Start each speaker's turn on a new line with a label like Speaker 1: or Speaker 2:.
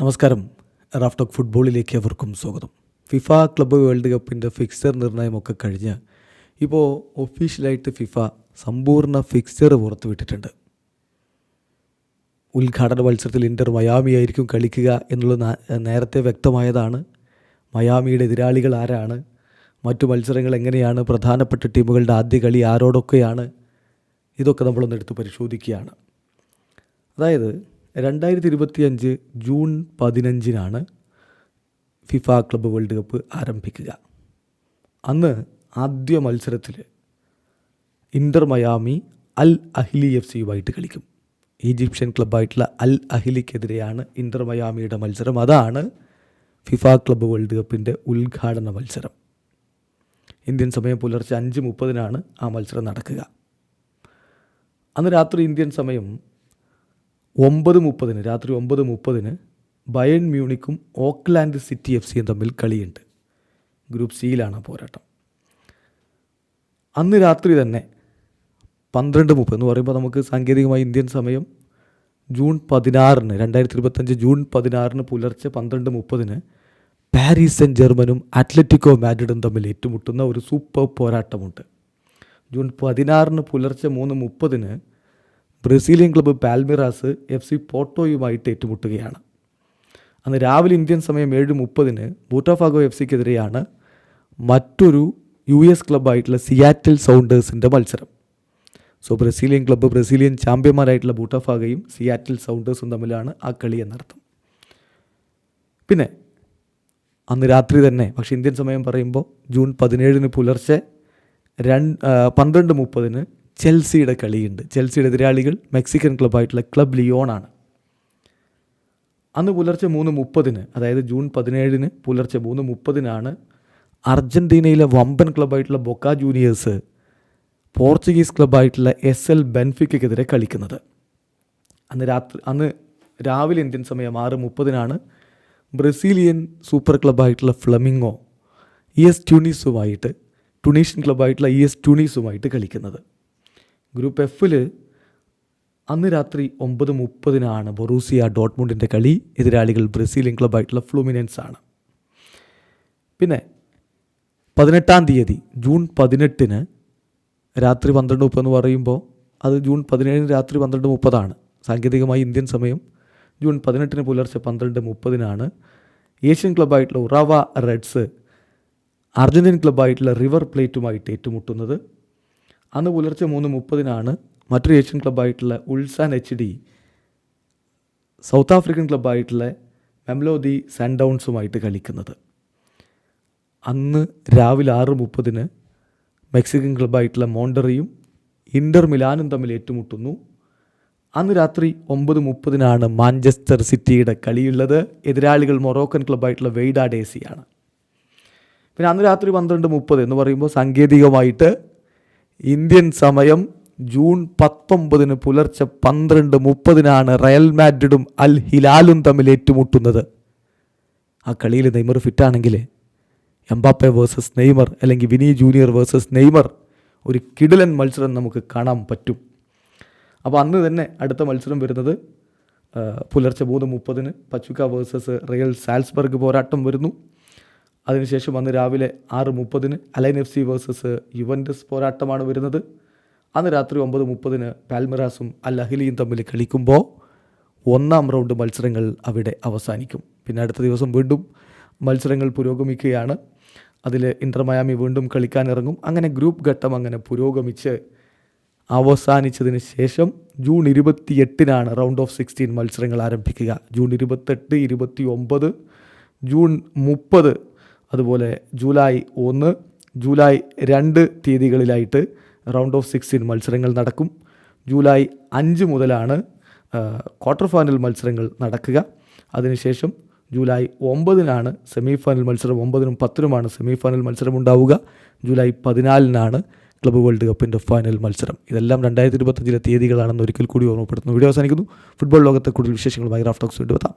Speaker 1: നമസ്കാരം. റാഫ്റ്റോക്ക് ഫുട്ബോളിലേക്ക് അവർക്കും സ്വാഗതം. ഫിഫ ക്ലബ്ബ് വേൾഡ് കപ്പിന്റെ ഫിക്സർ നിർണയമൊക്കെ കഴിഞ്ഞ് ഇപ്പോൾ ഒഫീഷ്യലായിട്ട് ഫിഫ സമ്പൂർണ ഫിക്സർ പുറത്തുവിട്ടിട്ടുണ്ട്. ഉദ്ഘാടന മത്സരത്തിൽ ഇന്റർ മയാമി ആയിരിക്കും കളിക്കുക എന്നുള്ളത് നേരത്തെ വ്യക്തമായതാണ്. മയാമിയുടെ എതിരാളികൾ ആരാണ്? മറ്റു മത്സരങ്ങൾ എങ്ങനെയാണ്? പ്രധാനപ്പെട്ട ടീമുകളുടെ ആദ്യ കളി ആരോടൊക്കെയാണ്? ഇതൊക്കെ നമ്മളൊന്ന് എടുത്ത് പരിശോധിക്കുകയാണ്. അതായത് രണ്ടായിരത്തി ഇരുപത്തിയഞ്ച് ജൂൺ പതിനഞ്ചിനാണ് ഫിഫ ക്ലബ്ബ് വേൾഡ് കപ്പ് ആരംഭിക്കുക. അന്ന് ആദ്യ മത്സരത്തിൽ Inter Miami Al Ahly F സിയുമായിട്ട് കളിക്കും. ഈജിപ്ഷ്യൻ ക്ലബ്ബായിട്ടുള്ള അൽ അഹ്ലിക്കെതിരെയാണ് ഇന്റർ മയാമിയുടെ മത്സരം. അതാണ് ഫിഫ ക്ലബ്ബ് വേൾഡ് കപ്പിന്റെ ഉദ്ഘാടന മത്സരം. ഇന്ത്യൻ സമയം പുലർച്ചെ അഞ്ച് മുപ്പതിനാണ് ആ മത്സരം നടക്കുക. അന്ന് രാത്രി ഇന്ത്യൻ സമയം ഒമ്പത് മുപ്പതിന് രാത്രി ഒമ്പത് മുപ്പതിന് ബയൺ മ്യൂണിക്കും ഓക്ലാൻഡ് സിറ്റി എഫ് സിയും തമ്മിൽ കളിയുണ്ട്. ഗ്രൂപ്പ് സിയിലാണ് പോരാട്ടം. അന്ന് രാത്രി തന്നെ പന്ത്രണ്ട് മുപ്പത് എന്ന് പറയുമ്പോൾ നമുക്ക് സാങ്കേതികമായി ഇന്ത്യൻ സമയം ജൂൺ പതിനാറിന് രണ്ടായിരത്തി ഇരുപത്തഞ്ച് ജൂൺ പതിനാറിന് പുലർച്ചെ പന്ത്രണ്ട് മുപ്പതിന് പാരീസ് സെൻ ജർമ്മനും അത്ലറ്റിക്കോ മാഡ്രിഡും തമ്മിൽ ഏറ്റുമുട്ടുന്ന ഒരു സൂപ്പർ പോരാട്ടമുണ്ട്. ജൂൺ പതിനാറിന് പുലർച്ചെ മൂന്ന് മുപ്പതിന് Brazilian club Palmeiras F C പോർട്ടോയുമായിട്ട് ഏറ്റുമുട്ടുകയാണ്. അന്ന് രാവിലെ ഇന്ത്യൻ സമയം ഏഴ് മുപ്പതിന് ബൂട്ടാഫാഗോ എഫ് സിക്കെതിരെയാണ് മറ്റൊരു യു എസ് ക്ലബ്ബായിട്ടുള്ള സിയാറ്റിൽ സൗണ്ടേഴ്സിന്റെ മത്സരം. സോ ബ്രസീലിയൻ ക്ലബ്ബ് ബ്രസീലിയൻ ചാമ്പ്യന്മാരായിട്ടുള്ള ബൂട്ടാഫാഗയും സിയാറ്റിൽ സൗണ്ടേഴ്സും തമ്മിലാണ് ആ കളി എന്നർത്ഥം. പിന്നെ അന്ന് രാത്രി തന്നെ പക്ഷേ ഇന്ത്യൻ സമയം പറയുമ്പോൾ ജൂൺ പതിനേഴിന് പുലർച്ചെ രണ്ട് പന്ത്രണ്ട് മുപ്പതിന് ചെൽസിയുടെ കളിയുണ്ട്. ചെൽസിയുടെ എതിരാളികൾ മെക്സിക്കൻ ക്ലബ്ബായിട്ടുള്ള ക്ലബ് ലിയോണാണ്. അന്ന് പുലർച്ചെ മൂന്ന് മുപ്പതിന് അതായത് ജൂൺ പതിനേഴിന് പുലർച്ചെ മൂന്ന് മുപ്പതിനാണ് അർജന്റീനയിലെ വമ്പൻ ക്ലബ്ബായിട്ടുള്ള ബൊക്ക ജൂനിയേഴ്സ് പോർച്ചുഗീസ് ക്ലബ്ബായിട്ടുള്ള എസ് എൽ ബെൻഫിക്കെതിരെ കളിക്കുന്നത്. അന്ന് രാത്രി അന്ന് രാവിലെ ഇന്ത്യൻ സമയം ആറ് മുപ്പതിനാണ് ബ്രസീലിയൻ സൂപ്പർ ക്ലബ്ബായിട്ടുള്ള ഫ്ലമിങ്ങോ ഇ എസ് ട്യൂണീസുമായിട്ട് ടുണീഷ്യൻ ക്ലബ്ബായിട്ടുള്ള ഇ എസ് ട്യൂണീസുമായിട്ട് കളിക്കുന്നത്. ഗ്രൂപ്പ് എഫിൽ അന്ന് രാത്രി ഒമ്പത് മുപ്പതിനാണ് ബൊറൂസിയ ഡോട്ട്മുണ്ടിന്റെ കളി. എതിരാളികൾ ബ്രസീലിയൻ ക്ലബ്ബായിട്ടുള്ള ഫ്ലൂമിനൻസ് ആണ്. പിന്നെ പതിനെട്ടാം തീയതി ജൂൺ പതിനെട്ടിന് രാത്രി പന്ത്രണ്ട് മുപ്പത് എന്ന് പറയുമ്പോൾ അത് ജൂൺ പതിനേഴിന് രാത്രി പന്ത്രണ്ട് മുപ്പതാണ്. സാങ്കേതികമായി ഇന്ത്യൻ സമയം ജൂൺ പതിനെട്ടിന് പുലർച്ചെ പന്ത്രണ്ട് മുപ്പതിനാണ്. ഏഷ്യൻ ക്ലബ്ബായിട്ടുള്ള ഉറവ റെഡ്സ് അർജന്റീൻ ക്ലബ്ബായിട്ടുള്ള റിവർ പ്ലേറ്റുമായിട്ട് ഏറ്റുമുട്ടുന്നത്. അന്ന് പുലർച്ചെ മൂന്ന് മുപ്പതിനാണ് മറ്റൊരു Asian ക്ലബ്ബായിട്ടുള്ള Ulsan H D South African ക്ലബ്ബായിട്ടുള്ള Mamelodi സൺഡൗൺസുമായിട്ട് കളിക്കുന്നത്. അന്ന് രാവിലെ ആറ് മുപ്പതിന് മെക്സിക്കൻ ക്ലബ്ബായിട്ടുള്ള മോണ്ടറിയും ഇന്റർ മിലാനും തമ്മിൽ ഏറ്റുമുട്ടുന്നു. അന്ന് രാത്രി ഒമ്പത് മുപ്പതിനാണ് മാഞ്ചസ്റ്റർ സിറ്റിയുടെ കളിയുള്ളത്. എതിരാളികൾ മൊറോക്കൻ ക്ലബ്ബായിട്ടുള്ള വെയ്ഡാ ഡേസിയാണ് പിന്നെ അന്ന് രാത്രി പന്ത്രണ്ട് മുപ്പത് എന്ന് പറയുമ്പോൾ സാങ്കേതികമായിട്ട് ഇന്ത്യൻ സമയം ജൂൺ പത്തൊമ്പതിന് പുലർച്ചെ പന്ത്രണ്ട് മുപ്പതിനാണ് റയൽ മാഡ്രിഡും അൽ ഹിലാലും തമ്മിൽ ഏറ്റുമുട്ടുന്നത്. ആ കളിയിൽ നെയ്മർ ഫിറ്റാണെങ്കിൽ എംബാപ്പെ വേഴ്സസ് നെയ്മർ അല്ലെങ്കിൽ വിനി ജൂനിയർ വേഴ്സസ് നെയ്മർ ഒരു കിടിലൻ മത്സരം നമുക്ക് കാണാൻ പറ്റും. അപ്പോൾ അന്ന് തന്നെ അടുത്ത മത്സരം വരുന്നത് പുലർച്ചെ മൂന്ന് മുപ്പതിന് പച്ചുക്ക വേഴ്സസ് റയൽ സാൽസ്ബർഗ് പോരാട്ടം വരുന്നു. അതിനുശേഷം അന്ന് രാവിലെ ആറ് മുപ്പതിന് Al Ain F C versus Juventus പോരാട്ടമാണ് വരുന്നത്. അന്ന് രാത്രി ഒമ്പത് മുപ്പതിന് പാൽമിറാസും അൽ അഹിലിയും തമ്മിൽ കളിക്കുമ്പോൾ ഒന്നാം റൗണ്ട് മത്സരങ്ങൾ അവിടെ അവസാനിക്കും. പിന്നെ അടുത്ത ദിവസം വീണ്ടും മത്സരങ്ങൾ പുരോഗമിക്കുകയാണ്. അതിൽ ഇന്റർ മയാമി വീണ്ടും കളിക്കാനിറങ്ങും അങ്ങനെ ഗ്രൂപ്പ് ഘട്ടം അങ്ങനെ പുരോഗമിച്ച് അവസാനിച്ചതിന് ശേഷം ജൂൺ ഇരുപത്തി എട്ടിനാണ് റൗണ്ട് ഓഫ് സിക്സ്റ്റീൻ മത്സരങ്ങൾ ആരംഭിക്കുക. ജൂൺ ഇരുപത്തെട്ട് ഇരുപത്തി ഒമ്പത് ജൂൺ മുപ്പത് അതുപോലെ ജൂലൈ ഒന്ന് ജൂലൈ രണ്ട് തീയതികളിലായിട്ട് റൗണ്ട് ഓഫ് സിക്സ്റ്റീൻ മത്സരങ്ങൾ നടക്കും. ജൂലൈ അഞ്ച് മുതലാണ് ക്വാർട്ടർ ഫൈനൽ മത്സരങ്ങൾ നടക്കുക. അതിനുശേഷം ജൂലൈ ഒമ്പതിനാണ് സെമി ഫൈനൽ മത്സരം ഒമ്പതിനും പത്തിനുമാണ് സെമി ഫൈനൽ മത്സരം ഉണ്ടാവുക. ജൂലൈ പതിനാലിനാണ് ക്ലബ് വേൾഡ് കപ്പിന്റെ ഫൈനൽ മത്സരം. ഇതെല്ലാം രണ്ടായിരത്തി ഇരുപത്തഞ്ചിലെ തീയതികളാണെന്ന് ഒരിക്കൽ കൂടി ഓർമ്മപ്പെടുത്തുന്നു. വീഡിയോ അവസാനിക്കുന്നു. ഫുട്ബോൾ ലോകത്തെ കൂടുതൽ വിശേഷങ്ങളുമായി റാഫ്റ്റോക്സ് വീണ്ടും എത്താം.